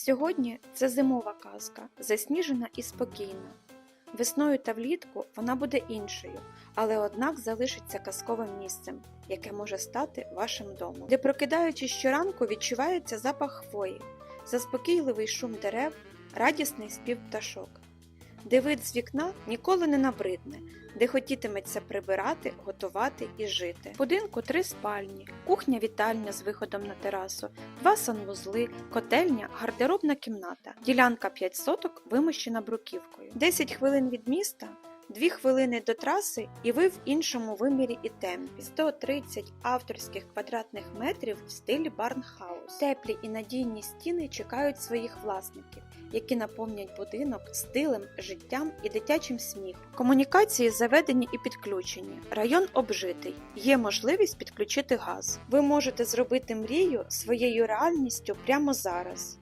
Сьогодні це зимова казка, засніжена і спокійна. Весною та влітку вона буде іншою, але однак залишиться казковим місцем, яке може стати вашим домом. Де прокидаючись щоранку, відчувається запах хвої, заспокійливий шум дерев, радісний спів пташок. Де вид з вікна ніколи не набридне, де хотітиметься прибирати, готувати і жити. Будинку три спальні, кухня вітальня з виходом на терасу, два санвузли, котельня, гардеробна кімната. Ділянка 5 соток вимощена бруківкою. 10 хвилин від міста, 2 хвилини до траси, і ви в іншому вимірі і темпі. 130 авторських квадратних метрів в стилі Барнхаус. Теплі і надійні стіни чекають своїх власників, які наповнять будинок стилем, життям і дитячим сміхом. Комунікації заведені і підключені. Район обжитий. Є можливість підключити газ. Ви можете зробити мрію своєю реальністю прямо зараз.